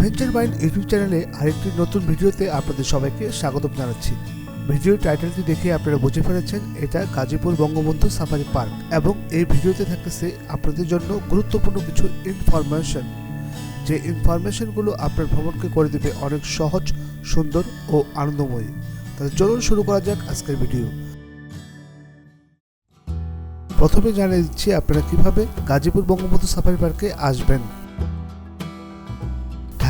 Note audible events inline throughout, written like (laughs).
Adventure mind YouTube চ্যানেলে আরেকটি নতুন ভিডিওতে আপনাদের সবাইকে স্বাগতম জানাচ্ছি। ভিডিওর টাইটেলটি দেখে আপনারা বুঝে ফেলেছেন, এটা গাজীপুর বঙ্গবন্ধু সাফারি পার্ক এবং এই ভিডিওতে থাকতেছে আপনাদের জন্য গুরুত্বপূর্ণ কিছু ইনফরমেশন যে ইনফরমেশনগুলো আপনার ভ্রমণকে করে দেবে অনেক সহজ, সুন্দর ও আনন্দময়ী। তাহলে চলুন শুরু করা যাক আজকের ভিডিও। প্রথমে জানিয়ে দিচ্ছি আপনারা কীভাবে গাজীপুর বঙ্গবন্ধু সাফারি পার্কে আসবেন।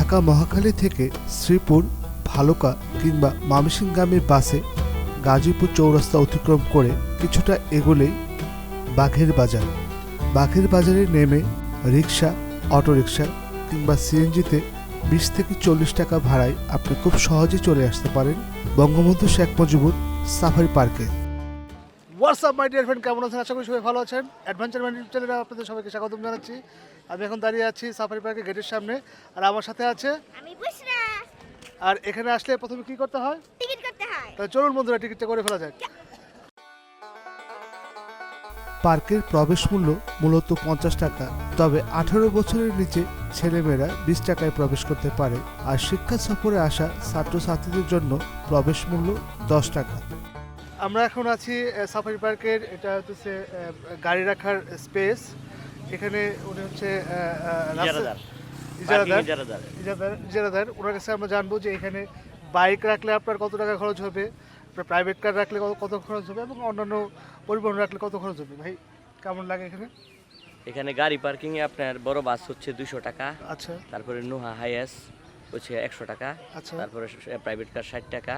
ঢাকা মহাখালী থেকে শ্রীপুর, ভালুকা কিংবা মামিসিংগামী বাসে গাজীপুর চৌরাস্তা অতিক্রম করে কিছুটা এগোলেই বাঘের বাজার। বাঘের বাজারে নেমে রিক্সা অটোরিকশা কিংবা সিএনজিতে বিশ থেকে চল্লিশ টাকা ভাড়ায় আপনি খুব সহজে চলে আসতে পারেন বঙ্গবন্ধু শেখ মুজিবুর সাফারি পার্কে। What's up my dear friend কেমন আছেন? আশা করি সবাই ভালো আছেন। অ্যাডভেঞ্চার ইউটিউব চ্যানেলে আপনাদের সবাইকে স্বাগতম জানাচ্ছি। আমি এখন দাঁড়িয়ে আছি সাফারি পার্কের গেটের সামনে। আর আমার সাথে আছে আমি আর এখানে আসলে প্রথমে কি করতে হয়? টিকিট করতে হয়। তাহলে চলুন বন্ধুরা টিকিটটা করে ফেলা যাক। পার্কের প্রবেশ মূল্য মূলত পঞ্চাশ টাকা। তবে আঠারো বছরের নিচে ছেলেমেয়েরা বিশ টাকায় প্রবেশ করতে পারে। আর শিক্ষা সফরে আসা ছাত্রছাত্রীদের জন্য প্রবেশ মূল্য দশ টাকা। আমরা এখন আছি সাফারি পার্কের এটা হচ্ছে গাড়ি রাখার স্পেস। এখানে উনি হচ্ছে ইজারাদার। ওনার কাছে আমরা জানব যে এখানে বাইক রাখলে আপনার কত টাকা খরচ হবে আপনার প্রাইভেট কার রাখলে কত খরচ হবে এবং অন্যান্য পরিবহন রাখলে কত খরচ হবে। ভাই কেমন লাগে এখানে? এখানে গাড়ি পার্কিং এ আপনার বড় বাস হচ্ছে দুশো টাকা। আচ্ছা। তারপরে নোহা হাইয়াস হচ্ছে একশো টাকা। আচ্ছা। তারপরে প্রাইভেট কার ষাট টাকা।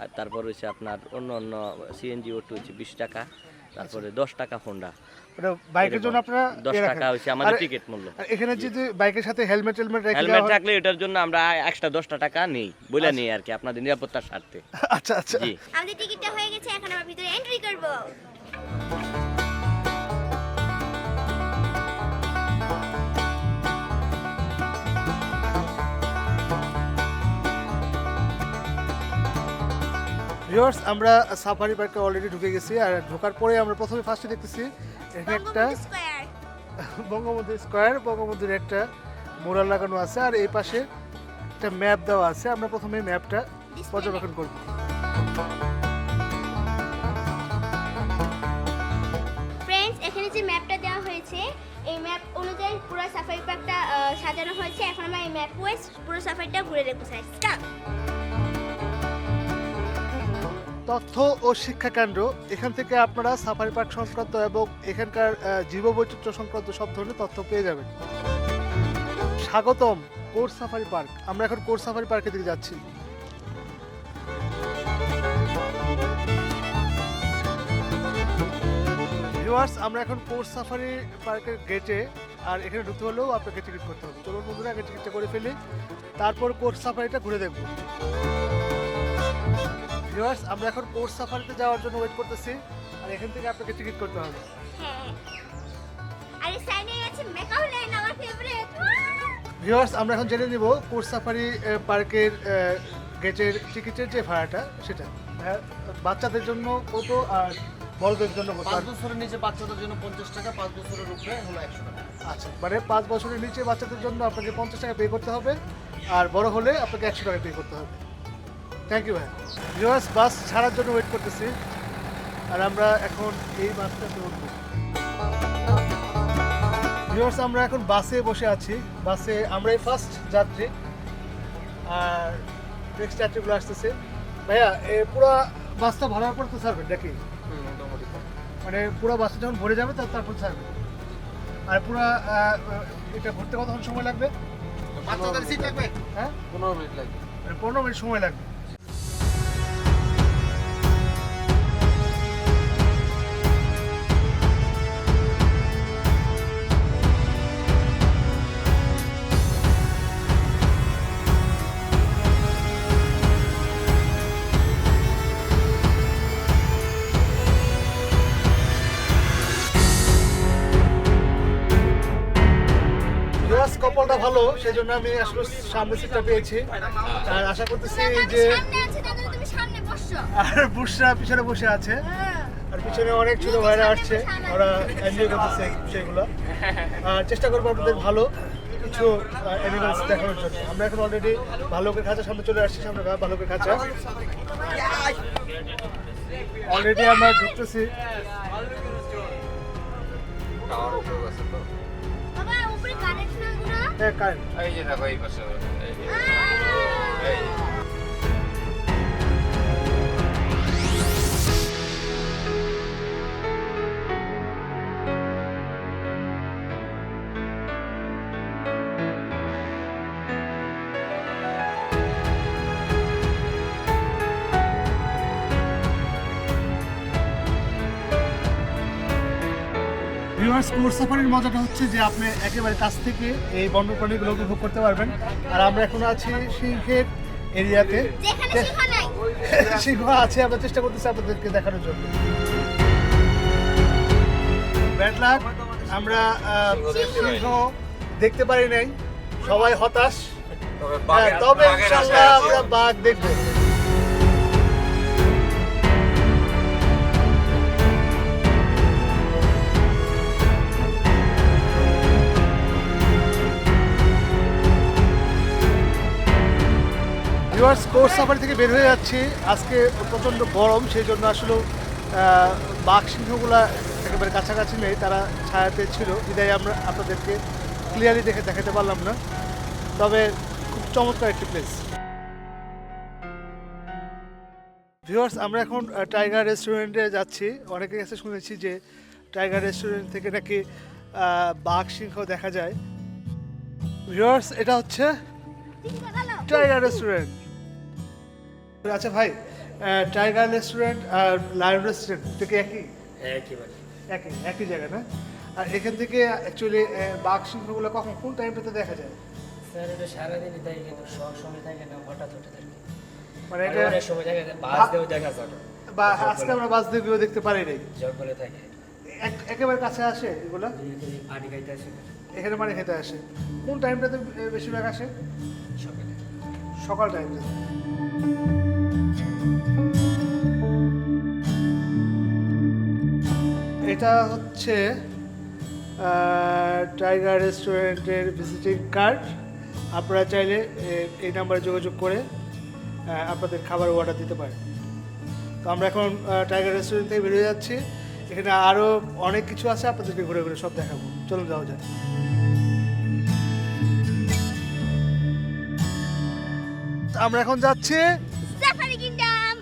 আর তারপর হচ্ছে আপনার অন্য অন্য সিএনজি ওটু হচ্ছে বিশ টাকা তারপরে দশ টাকা হোন্ডা মানে বাইকের জন্য আপনারা দশ টাকা হচ্ছে আমাদের টিকিট মূল্য। আর এখানে যদি বাইকের সাথে হেলমেট হেলমেট হেলমেট রাখলে এটার জন্য আমরা এক্সট্রা দশটা টাকা নেই বলে নেই আর কি আপনাদের নিরাপত্তার স্বার্থে। আচ্ছা আচ্ছা। আমাদের টিকিটটা হয়ে গেছে এখন আমরা ভিতরে এন্ট্রি করব। ভিউয়ার্স আমরা সাফারি পার্কে অলরেডি ঢুকে গেছি আর ঢোকার পরে আমরা প্রথমে ফার্স্টে দেখতেছি এখানে একটা বঙ্গবন্ধু স্কয়ার। (laughs) স্কোয়ার বঙ্গবন্ধুর একটা মোরাল লাগানো আছে আর এই পাশে একটা ম্যাপ দেওয়া আছে। আমরা প্রথমে ম্যাপটা পর্যবেক্ষণ করব। ফ্রেন্ডস এখানে যে ম্যাপটা দেওয়া হয়েছে এই ম্যাপ অনুযায়ী পুরো সাফারি পার্কটা সাজানো হয়েছে। এখন আমরা এই ম্যাপ ওয়াইজ পুরো সাফারিটা ঘুরে দেখব স্টার্ট তথ্য ও শিক্ষা কেন্দ্র এখান থেকে আপনারা সাফারি পার্ক সংক্রান্ত এবং এখানকার জীববৈচিত্র্য সংক্রান্ত সব ধরনের তথ্য পেয়ে যাবেন। স্বাগতম কোর্স সাফারি পার্ক। আমরা এখন কোর্স সাফারি পার্কের দিকে যাচ্ছি। আমরা এখন কোর্স সাফারি পার্কের গেটে, আর এখানে ঢুকতে হলেও আপনাকে টিকিট করতে হবে। চলুন বন্ধুরা, আগে টিকিটটা করে ফেলি, তারপর কোর্স সাফারিটা ঘুরে দেখব। ভিউয়ার্স আমরা এখন কোর্স সাফারিতে যাওয়ার জন্য ওয়েট করতেছি। আর এখান থেকে আপনাকে টিকিট করতে হবে। হ্যাঁ আর এই সাইডে আছে মেকাও লাইন আমার ফেভারিট ভিউয়ার্স আমরা এখন জেনে নিব কোর্স সাফারি পার্কের গেটের টিকিটের যে ভাড়াটা সেটা। হ্যাঁ, বাচ্চাদের জন্য কত আর বড়দের জন্য কত? পাঁচ বছরের নিচে বাচ্চাদের জন্য পঞ্চাশ টাকা পাঁচ বছরের উপরে হলো একশো টাকা। আচ্ছা মানে পাঁচ বছরের নিচে বাচ্চাদের জন্য আপনাকে পঞ্চাশ টাকা পে করতে হবে আর বড় হলে আপনাকে একশো টাকা পে করতে হবে। থ্যাংক ইউ ভাই ভিউয়ার্স বাস ছাড়ার জন্য ওয়েট করতেছি। আর আমরা এখন এই বাসটাতে উঠবো ভিউয়ার্স আমরা এখন বাসে বসে আছি। বাসে আমরাই ফার্স্ট যাত্রী। আর নেক্সট যাত্রীগুলো আসতেছে। ভাইয়া এ পুরো বাসটা ভরার পর তো ছাড়বেন নাকি? মানে পুরো বাসটা যখন ভরে যাবে তারপর ছাড়বে আর পুরো এটা ঘুরতে কতক্ষণ সময় লাগবে? বাচ্চাদের সিট লাগবে। হ্যাঁ? পনেরো মিনিট লাগবে। মানে পনেরো মিনিট সময় লাগবে। কপালটা ভালো সেই জন্য আমি আসলে সামনে সিটটা পেয়েছি। আর আশা করতেছি যে সামনে আছে তাহলে তুমি সামনে বসো আর বুসরা পিছনে বসে আছে। হ্যাঁ। আর পিছনে অনেক ছোট ভাইরা আসছে। ওরা এনজয় করতেছে সেগুলো। আর চেষ্টা করব আপনাদের ভালো কিছু অ্যানিমালস দেখানোর জন্য। আমরা এখন অলরেডি ভালুকের খাঁচার সামনে চলে আসছি সামনে ভালুকের খাঁচা। অলরেডি আমরা ঢুকতেছি। না গুলো হ্যাঁ কারেন্ট এই ভিউয়ার্স কোর সাফারির মজাটা হচ্ছে যে আপনি একেবারে কাছ থেকে এই বন্যপ্রাণীগুলো উপভোগ করতে পারবেন। আর আমরা এখন আছি সিংহের এরিয়াতে। (laughs) সিংহ আছে আমরা চেষ্টা করতেছি আপনাদেরকে দেখানোর জন্য। ব্যাড লাক আমরা সিংহ দেখতে পারি নাই। সবাই হতাশ। তবে হ্যাঁ, ইনশাল্লাহ আমরা বাঘ দেখব। ভিউয়ার্স কোর্স সাফারি থেকে বের হয়ে যাচ্ছি। আজকে প্রচণ্ড গরম সেই জন্য আসলে বাঘ সিংহগুলা একেবারে কাছাকাছি নেই তারা ছায়াতে ছিল। বিদায় আমরা আপনাদেরকে ক্লিয়ারলি দেখে দেখাতে পারলাম না। তবে খুব চমৎকার একটি প্লেস ভিউয়ার্স আমরা এখন টাইগার রেস্টুরেন্টে যাচ্ছি। অনেকের কাছে শুনেছি যে টাইগার রেস্টুরেন্ট থেকে নাকি বাঘ সিংহ দেখা যায়। ভিউয়ার্স এটা হচ্ছে টাইগার রেস্টুরেন্ট আচ্ছা ভাই টাইগার রেস্টুরেন্ট আর লায়ন রেস্টুরেন্ট থেকে একই? একই একই জায়গা না? আর এখান থেকে অ্যাকচুয়ালি বাঘ সিংহগুলো কখন কোন টাইমটাতে দেখা যায়? স্যার এটা সারাদিনই থাকে কিন্তু সব সময় থাকে না হঠাৎ হঠাৎ থাকে মানে মানে এটা অনেক সময় থাকে বাস দিয়েও দেখা যায়। বা আজকে আমরা বাস দেখতে পারি নাই। জঙ্গলে থাকে। এক- একেবারে কাছে আসে এগুলা? পানি খাইতে আসে। এখানে মানে খেতে আসে। কোন টাইমটাতে বেশিরভাগ আসে? সকালে। সকাল টাইমটাতে এটা হচ্ছে টাইগার রেস্টুরেন্টের ভিজিটিং কার্ড আপনারা চাইলে এই নাম্বারে যোগাযোগ করে আপনাদের খাবার অর্ডার দিতে পারেন। তো আমরা এখন টাইগার রেস্টুরেন্ট থেকে বেরিয়ে যাচ্ছি। এখানে আরও অনেক কিছু আছে, আপনাদেরকে ঘুরে ঘুরে সব দেখাবো। চলুন যাওয়া যায় আমরা এখন যাচ্ছি সাফারি কিংডম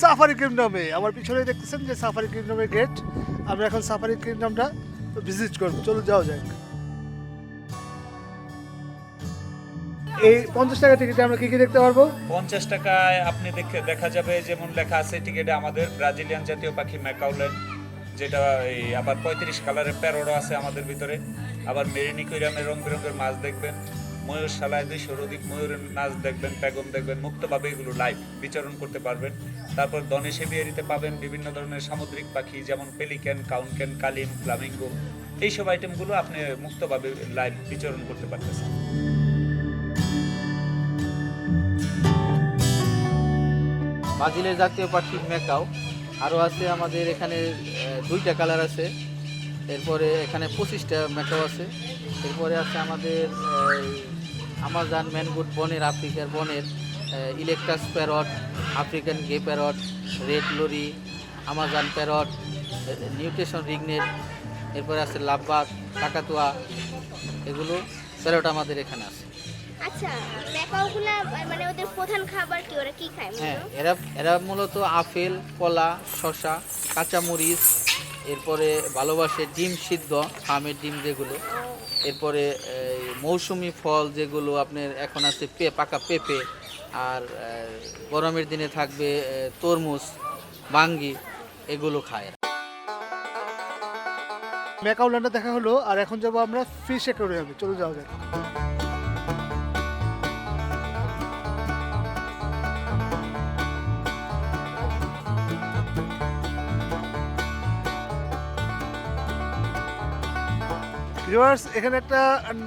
সাফারি কিংডমে আমার পিছনে দেখতেছেন যে সাফারি কিংডমের গেট আমরা এখন সাফারি কিংডমটা ভিজিট করব। চলুন যাওয়া যাক। এই পঞ্চাশ টাকা টিকিটে আমরা কি কি দেখতে পারব? পঞ্চাশ টাকায় আপনি দেখে দেখা যাবে যেমন লেখা আছে টিকিটে আমাদের ব্রাজিলিয়ান জাতীয় পাখি ম্যাকাউলেন যেটা এই আবার পঁয়ত্রিশ কালারের প্যারোডও আছে আমাদের ভিতরে। আবার মেরিনিকুইরামের রং বেরঙের মাছ দেখবেন। ময়ূরশালায় দুইশোর অধিক ময়ূরের নাচ দেখবেন প্যাগন দেখবেন, মুক্তভাবে এগুলো লাইভ বিচরণ করতে পারবেন। তারপর দনেশ এভিয়ারিতে পাবেন বিভিন্ন ধরনের সামুদ্রিক পাখি, যেমন পেলিক্যান কাউনক্যান কালিম ফ্লামিঙ্গো এইসব আইটেমগুলো আপনি মুক্তভাবে লাইভ বিচরণ করতে পারতেছেন। ব্রাজিলের জাতীয় পাখি মেকাও আরও আছে আমাদের এখানে দুইটা কালার আছে। এরপরে এখানে পঁচিশটা মেকাও আছে। এরপরে আছে আমাদের আমাজান ম্যানগুড বনের আফ্রিকার বনের eclectus parrot African grey parrot red lory Amazon parrot nutrition ringneck এরপরে আছে লাভবাগ কাকাতুয়া এগুলো প্যারট আমাদের এখানে আছে। আচ্ছা ম্যাকাওগুলা মানে ওদের প্রধান খাবার কি? ওরা কি খায় হ্যাঁ এরা এরা মূলত আপেল কলা শসা কাঁচামরিচ এরপরে ভালোবাসে ডিম সিদ্ধ ফার্মের ডিম যেগুলো এরপরে মৌসুমি ফল যেগুলো আপনার এখন আছে পে, পাকা পেঁপে আর গরমের দিনে থাকবে তরমুজ, বাঙ্গি, এগুলো খায়। ম্যাকাউল্যান্ডে দেখা হলো, আর এখন যাব আমরা ফিশ অ্যাকোরিয়ামে চলে যাওয়া যাক ভিউয়ার্স এখানে একটা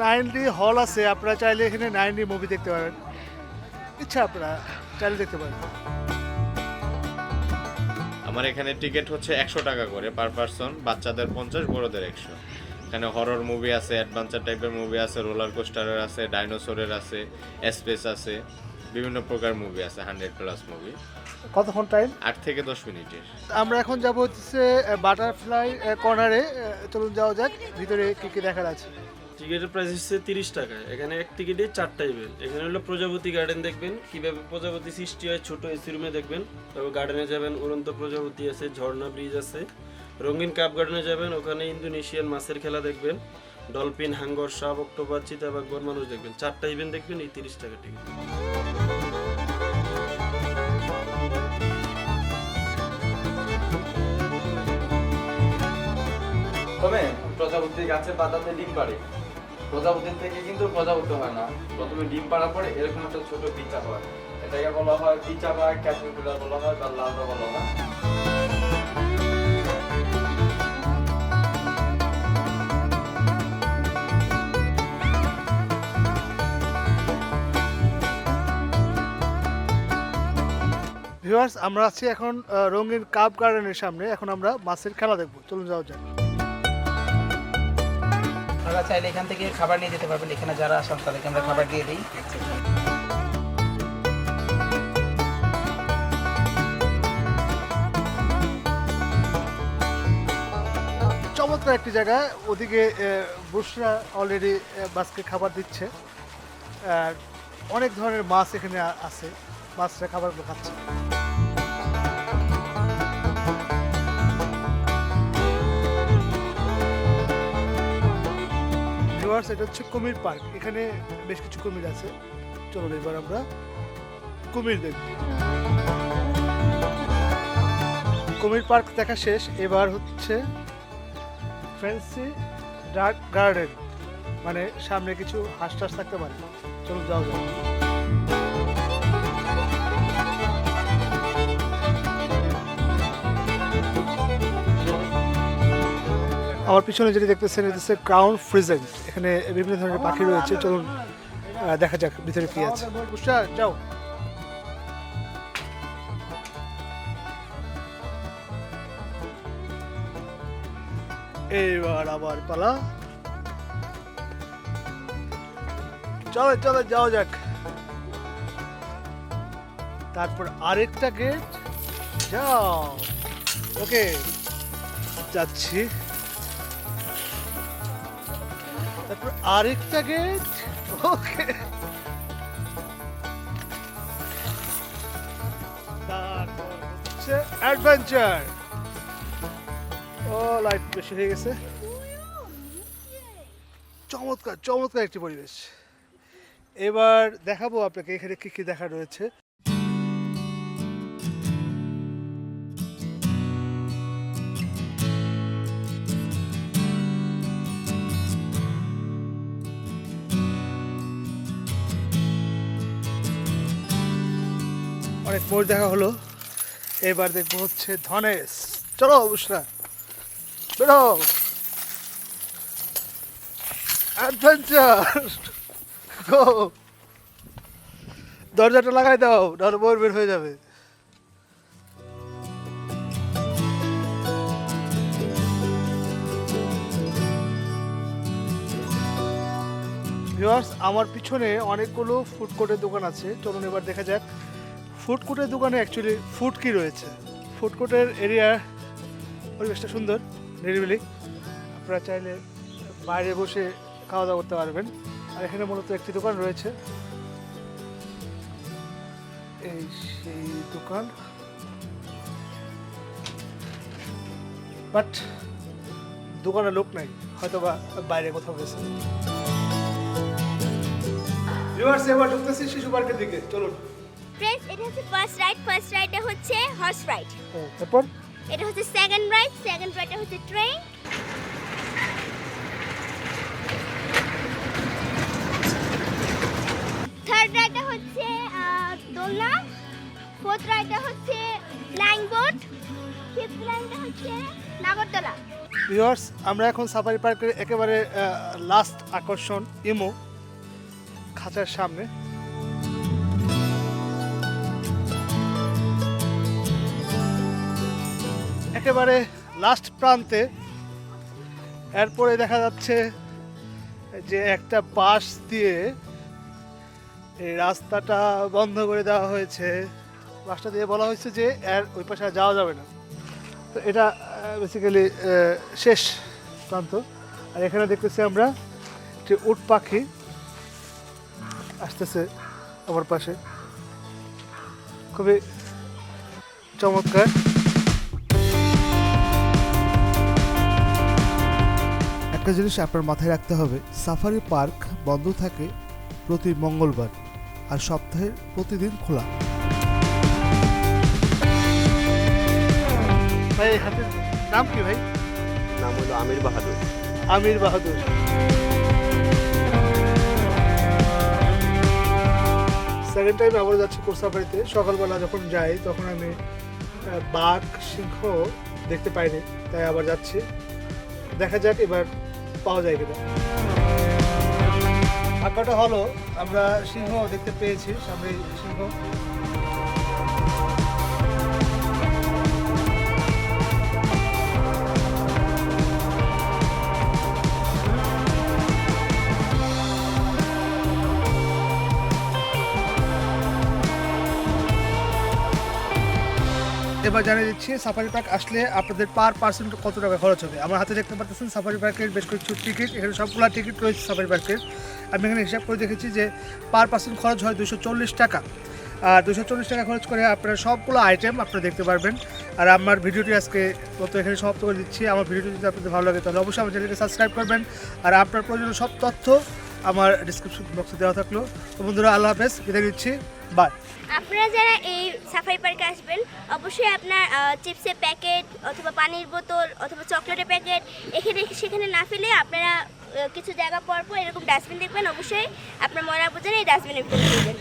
নাইন ডি হল আছে। আপনারা চাইলে এখানে নাইন ডি মুভি দেখতে পারেন। ইচ্ছা আপনারা চাইলে দেখতে পারেন। আমার এখানে টিকিট হচ্ছে একশো টাকা করে পার পার্সন বাচ্চাদের পঞ্চাশ, বড়দের একশো। এখানে হরর মুভি আছে অ্যাডভেঞ্চার টাইপের মুভি আছে রোলার কোস্টারের আছে ডাইনোসরের আছে স্পেস আছে। বিভিন্ন প্রকার মুভি আছে হান্ড্রেড প্লাস মুভি কতক্ষণ টাইম আট থেকে দশ মিনিটের। আমরা এখন যাব হচ্ছে বাটারফ্লাই কর্নারে চলুন যাওয়া যাক ভিতরে কি কি দেখার আছে। টিকিটের প্রাইস হচ্ছে তিরিশ টাকা। এখানে এক টিকিটে চারটা ইভেন্ট এখানে হলো প্রজাপতি গার্ডেন দেখবেন কীভাবে প্রজাপতি সৃষ্টি হয় ছোট এসি রুমে দেখবেন। তারপর গার্ডেনে যাবেন উড়ন্ত প্রজাপতি আছে ঝর্ণা ব্রিজ আছে। রঙিন কাপ গার্ডেনে যাবেন ওখানে ইন্দোনেশিয়ান মাছের খেলা দেখবেন। ডলফিন হাঙ্গর সাপ অক্টোপাস চিতাবাঘ বন মানুষ দেখবেন। চারটা ইভেন্ট দেখবেন এই তিরিশ টাকা টিকিট তবে প্রজাপতি গাছে পাতাতে ডিম পাড়ে। প্রজাপতির থেকে কিন্তু প্রজাপতি হয় না। প্রথমে ডিম পাড়া পরে এরকম একটা ছোট বিচা হয়। এটাকে বলা হয় বিচা বা ক্যাটারপিলার বলা হয় বা লার্ভা বলা হয়। ভিউয়ার্স, আমরা আছি এখন রঙিন কাপ গার্ডেনের সামনে। এখন আমরা মাছের খেলা দেখব। চলুন যাওয়া যাক। আপনারা চাইলে এখান থেকে খাবার নিয়ে যেতে পারবেন। এখানে যারা আসেন, তাদেরকে আমরা খাবার দিয়ে দিই। চমৎকার একটি জায়গা। ওদিকে বুসরা অলরেডি মাছকে খাবার দিচ্ছে। অনেক ধরনের মাছ এখানে আছে। মাছরা খাবারগুলো খাচ্ছে। ভিউয়ার্স এটা হচ্ছে কুমির পার্ক। এখানে বেশ কিছু কুমির আছে। চলুন এবার আমরা কুমির দেখব কুমির পার্ক দেখা শেষ। এবার হচ্ছে ফ্যান্সি ডার্ক গার্ডেন। মানে সামনে কিছু হাঁস টাস থাকতে পারে। চলুন যাওয়া যাও আমার পিছনে যেটি দেখতেছেন এটা হচ্ছে ক্রাউন ফ্রিজেন্ট এখানে বিভিন্ন ধরনের পাখি রয়েছে। চলুন দেখা যাক ভিতরে কি আছে। যাও। এইবার আবার পালা। চলো চলো যাও যাক। তারপর আরেকটা গেট যাও। ওকে যাচ্ছি। আরেকটা গেট ওকে তারপর হচ্ছে অ্যাডভেঞ্চার ও লাইট বেশি হয়ে গেছে। চমৎকার চমৎকার একটি পরিবেশ। এবার দেখাবো আপনাকে এখানে কি কি দেখা রয়েছে। মোড় দেখা হলো। এবার দেখব হচ্ছে ধনেশ। চলো বুসরা বেরো। অ্যাডভেঞ্চার দরজাটা লাগাই দাও, নাহলে বোর বের হয়ে যাবে। আমার পিছনে অনেকগুলো ফুড কোর্টের দোকান আছে। চলুন এবার দেখা যাক। ফুড কোর্টের দোকানে অ্যাকচুয়ালি ফুড কি রয়েছে। ফুড কোর্টের এরিয়া পরিবেশটা সুন্দর, নিরিবিলি। আপনারা চাইলে বাইরে বসে খাওয়া দাওয়া করতে পারবেন। আর এখানে মূলত একটি দোকান রয়েছে। এই সেই দোকান। বাট দোকানে লোক নাই হয়তো বা বাইরে কোথাও গেছে। শিশু পার্কের দিকে। চলুন। ফ্রেন্ডস এটা হচ্ছে ফার্স্ট রাইড ফার্স্ট রাইডটা হচ্ছে হর্স রাইড তারপর এটা হচ্ছে সেকেন্ড রাইড সেকেন্ড রাইডটা হচ্ছে ট্রেন থার্ড রাইডটা হচ্ছে দোলনা। ফোর্থ রাইডটা হচ্ছে ফ্লাইং বোট ফিফথ রাইডটা হচ্ছে নাগরদোলা। ভিউয়ার্স আমরা এখন সাফারি পার্কের একেবারে লাস্ট আকর্ষণ ইমো। খাঁচার সামনে। একেবারে লাস্ট প্রান্তে। এরপরে দেখা যাচ্ছে যে একটা বাঁশ দিয়ে এই রাস্তাটা বন্ধ করে দেওয়া হয়েছে। বাসটা দিয়ে বলা হয়েছে যে এর ওই পাশে যাওয়া যাবে না। তো এটা বেসিক্যালি শেষ প্রান্ত। আর এখানে দেখতেছি আমরা যে উট পাখি আসতেছে আমার পাশে। খুবই চমৎকার। একটা জিনিস আপনার মাথায় রাখতে হবে সাফারি পার্ক বন্ধ থাকে প্রতি মঙ্গলবার আর সপ্তাহের প্রতিদিন খোলা। ভাই হাতের নাম কি ভাই? নাম হলো আমির বাহাদুর। আমির বাহাদুর। সেকেন্ড টাইম আবার যাচ্ছি কোরসাবাড়িতে সকালবেলা যখন যাই তখন আমি বাঘ সিংহ দেখতে পাইনি তাই আবার যাচ্ছি। দেখা যাক এবার পাওয়া যায় কিনা। ভাগ্যটা হলো আমরা সিংহ দেখতে পেয়েছি সামনে সিংহ। এবার জানিয়ে দিচ্ছি সাফারি পার্ক আসলে আপনাদের পার পার্সেন্ট কত টাকা খরচ হবে? আমার হাতে দেখতে পাচ্ছেন সাফারি পার্কের বেশ কিছু টিকিট এখানে সবগুলো টিকিট রয়েছে সাফারি পার্কের আমি এখানে হিসাব করে দেখেছি যে পার পার্সেন্ট খরচ হয় দুশো টাকা। আর দুশো চল্লিশ টাকা খরচ করে আপনারা সবগুলো আইটেম আপনারা দেখতে পারবেন। আর আমার ভিডিওটি আজকে মতো এখানে সমাপ্ত করে দিচ্ছি। আমার ভিডিওটি যদি আপনাদের ভালো লাগে, তাহলে অবশ্যই আমার চ্যানেলকে সাবস্ক্রাইব করবেন। আর আপনার প্রয়োজনীয় সব তথ্য আমার ডিসক্রিপশন বক্সে দেওয়া থাকল। তো বন্ধুরা, আল্লাহ হাফেজ, বিদায় দিচ্ছি বাই আপনারা যারা এই সাফারি পার্কে আসবেন, অবশ্যই আপনার চিপসের প্যাকেট অথবা পানির বোতল অথবা চকলেটের প্যাকেট এখানে, সেখানে না ফেলে আপনারা কিছু জায়গা পর পর এরকম ডাস্টবিন দেখবেন। অবশ্যই আপনার মনে বোঝেন এই ডাস্টবিনে ফেলে দেবেন